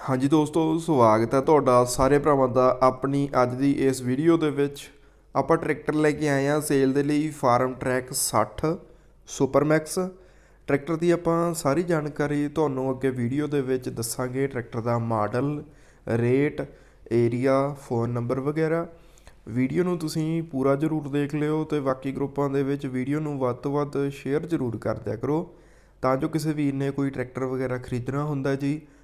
ਹਾਂਜੀ ਦੋਸਤੋ, ਸਵਾਗਤ ਹੈ ਤੁਹਾਡਾ ਸਾਰੇ ਭਰਾਵਾਂ ਦਾ ਆਪਣੀ ਅੱਜ ਦੀ ਇਸ ਵੀਡੀਓ ਦੇ ਵਿੱਚ। ਆਪਾਂ ਟਰੈਕਟਰ ਲੈ ਕੇ ਆਏ ਹਾਂ ਸੇਲ ਦੇ ਲਈ ਫਾਰਮ ਟਰੈਕ 60 ਸੁਪਰਮੈਕਸ ਟਰੈਕਟਰ ਦੀ ਆਪਾਂ ਸਾਰੀ ਜਾਣਕਾਰੀ ਤੁਹਾਨੂੰ ਅੱਗੇ ਵੀਡੀਓ ਦੇ ਵਿੱਚ ਦੱਸਾਂਗੇ। ਟਰੈਕਟਰ ਦਾ model, rate area phone number ਵਗੈਰਾ। ਵੀਡੀਓ ਨੂੰ ਤੁਸੀਂ ਪੂਰਾ ਜ਼ਰੂਰ ਦੇਖ ਲਿਓ ਤੇ ਬਾਕੀ ਗਰੁੱਪਾਂ ਦੇ ਵਿੱਚ ਵੀਡੀਓ ਨੂੰ ਵੱਧ ਤੋਂ ਵੱਧ ਸ਼ੇਅਰ ਜ਼ਰੂਰ ਕਰ ਦਿਆ ਕਰੋ। ਤਾਂ ਜੋ ਕਿਸੇ ਵੀਰ ਨੇ ਕੋਈ ਟਰੈਕਟਰ ਵਗੈਰਾ ਖਰੀਦਣਾ ਹੁੰਦਾ ਜੀ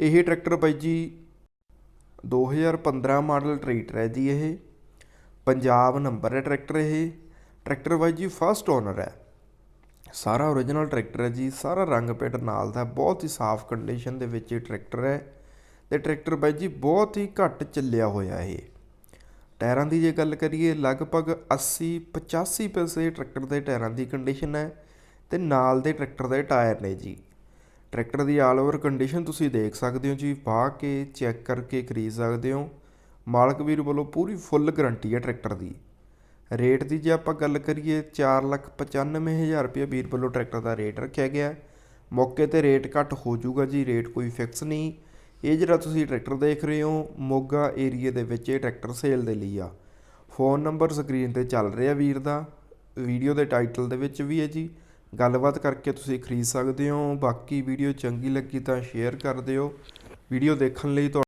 ਇਹ ਟਰੈਕਟਰ ਬਾਈ ਜੀ 2015 ਮਾਡਲ ਟਰੈਕਟਰ ਹੈ ਜੀ ਇਹ। ਪੰਜਾਬ ਨੰਬਰ ਹੈ ਟਰੈਕਟਰ ਇਹ। ਟਰੈਕਟਰ ਬਾਈ ਜੀ ਫਸਟ ਓਨਰ ਹੈ। ਸਾਰਾ ਓਰੀਜਨਲ ਟਰੈਕਟਰ ਹੈ ਜੀ। ਸਾਰਾ ਰੰਗ ਪੇਟ ਨਾਲ ਦਾ ਬਹੁਤ ਹੀ ਸਾਫ਼ ਕੰਡੀਸ਼ਨ ਦੇ ਵਿੱਚ ਇਹ ਟਰੈਕਟਰ ਹੈ। ਤੇ ਟਰੈਕਟਰ ਬਾਈ ਜੀ ਬਹੁਤ ਹੀ ਘੱਟ ਚੱਲਿਆ ਹੋਇਆ ਇਹ। ਟਾਇਰਾਂ ਦੀ ਜੇ ਗੱਲ ਕਰੀਏ, ਲਗਭਗ 80 85 ਪੈਸੇ ਟਰੈਕਟਰ ਦੇ ਟਾਇਰਾਂ ਦੀ ਕੰਡੀਸ਼ਨ ਹੈ। ਤੇ ਨਾਲ ਦੇ ਟਰੈਕਟਰ ਦੇ ਟਾਇਰ ਨੇ ਜੀ। ਟਰੈਕਟਰ ਦੀ ਆਲ ਓਵਰ ਕੰਡੀਸ਼ਨ ਤੁਸੀਂ ਦੇਖ ਸਕਦੇ ਹੋ ਜੀ, ਵਾਹ ਕੇ ਚੈੱਕ ਕਰਕੇ ਖਰੀਦ ਸਕਦੇ ਹੋ। ਮਾਲਕ ਵੀਰ ਵੱਲੋਂ ਪੂਰੀ ਫੁੱਲ ਗਾਰੰਟੀ ਹੈ ਟਰੈਕਟਰ ਦੀ। ਰੇਟ ਦੀ ਜੇ ਆਪਾਂ ਗੱਲ ਕਰੀਏ 495000 ਰੁਪਏ ਵੀਰ ਵੱਲੋਂ ਟਰੈਕਟਰ ਦਾ ਰੇਟ ਰੱਖਿਆ ਗਿਆ ਹੈ। ਮੌਕੇ ਤੇ ਰੇਟ ਘੱਟ ਹੋ ਜਾਊਗਾ ਜੀ ਰੇਟ ਕੋਈ ਫਿਕਸ ਨਹੀਂ। ਇਹ ਜਿਹੜਾ ਤੁਸੀਂ ਟਰੈਕਟਰ ਦੇਖ ਰਹੇ ਹੋ, ਮੋਗਾ ਏਰੀਏ ਦੇ ਵਿੱਚ ਇਹ ਟਰੈਕਟਰ ਸੇਲ ਦੇ ਲਈ ਆ। ਫੋਨ ਨੰਬਰ ਸਕਰੀਨ ਤੇ ਚੱਲ ਰਿਹਾ ਵੀਰ ਦਾ ਵੀਡੀਓ ਦੇ ਟਾਈਟਲ ਦੇ ਵਿੱਚ ਵੀ ਹੈ ਜੀ। ਗੱਲਬਾਤ ਕਰਕੇ ਤੁਸੀਂ ਖਰੀਦ ਸਕਦੇ ਹੋ। ਬਾਕੀ ਵੀਡੀਓ ਚੰਗੀ ਲੱਗੀ ਤਾਂ ਸ਼ੇਅਰ ਕਰ ਦਿਓ। ਵੀਡੀਓ ਦੇਖਣ ਲਈ ਤੁਹਾ-